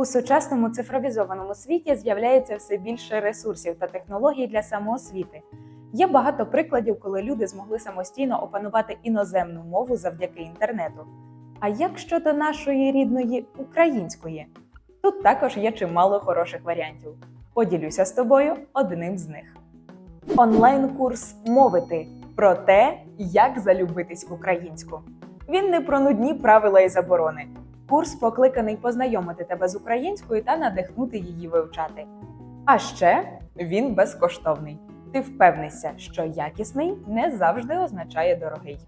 У сучасному цифровізованому світі з'являється все більше ресурсів та технологій для самоосвіти. Є багато прикладів, коли люди змогли самостійно опанувати іноземну мову завдяки інтернету. А як щодо нашої рідної української? Тут також є чимало хороших варіантів. Поділюся з тобою одним з них. Онлайн-курс мовити про те, як залюбитись в українську. Він не про нудні правила і заборони. Курс покликаний познайомити тебе з українською та надихнути її вивчати. А ще він безкоштовний. Ти впевнишся, що якісний не завжди означає дорогий.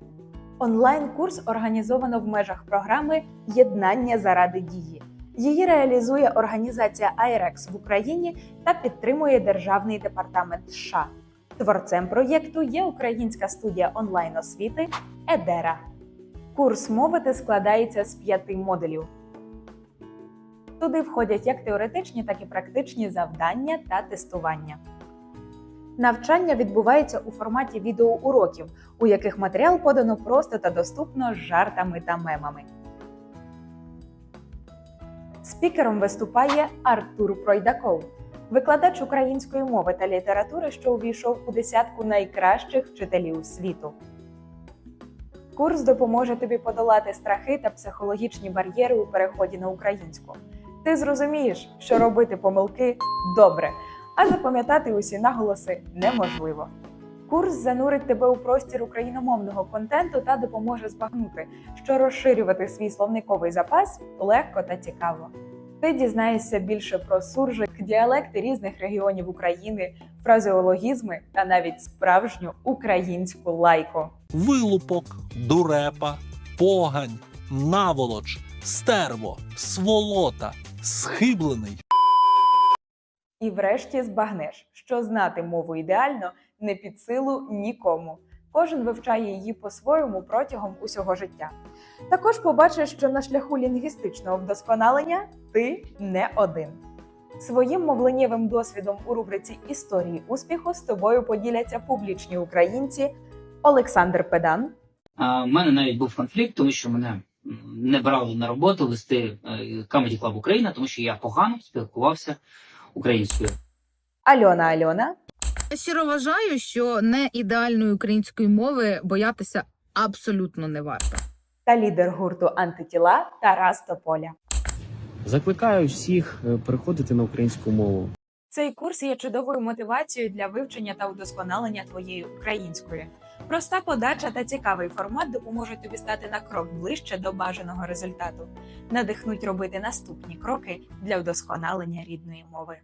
Онлайн-курс організовано в межах програми Єднання заради дії. Її реалізує організація IREX в Україні та підтримує Державний департамент США. Творцем проєкту є українська студія онлайн освіти Едера. Курс мовити складається з п'яти модулів. Туди входять як теоретичні, так і практичні завдання та тестування. Навчання відбувається у форматі відеоуроків, у яких матеріал подано просто та доступно з жартами та мемами. Спікером виступає Артур Пройдаков, викладач української мови та літератури, що увійшов у десятку найкращих вчителів світу. Курс допоможе тобі подолати страхи та психологічні бар'єри у переході на українську. Ти зрозумієш, що робити помилки добре, а запам'ятати усі наголоси неможливо. Курс занурить тебе у простір україномовного контенту та допоможе збагнути, що розширювати свій словниковий запас легко та цікаво. Ти дізнаєшся більше про суржик, діалекти різних регіонів України, фразеологізми та навіть справжню українську лайку. вилупок, дурепа, погань, наволоч, стерво, сволота, схиблений. І врешті збагнеш, що знати мову ідеально не під силу нікому. Кожен вивчає її по-своєму протягом усього життя. Також побачиш, що на шляху лінгвістичного вдосконалення ти не один. Своїм мовленнєвим досвідом у рубриці Історії успіху з тобою поділяться публічні українці Олександр Педан, А, У мене навіть був конфлікт, тому що мене не брали на роботу вести е, Comedy Club Україна, тому що я погано спілкувався українською. Альона Альона, Щиро вважаю, що не ідеальної української мови боятися абсолютно не варто. та лідер гурту Антитіла Тарас Тополя. Закликаю всіх е, переходити на українську мову. Цей курс є чудовою мотивацією для вивчення та удосконалення твоєї української. Проста подача та цікавий формат допоможуть тобі стати на крок ближче до бажаного результату, надихнуть робити наступні кроки для вдосконалення рідної мови.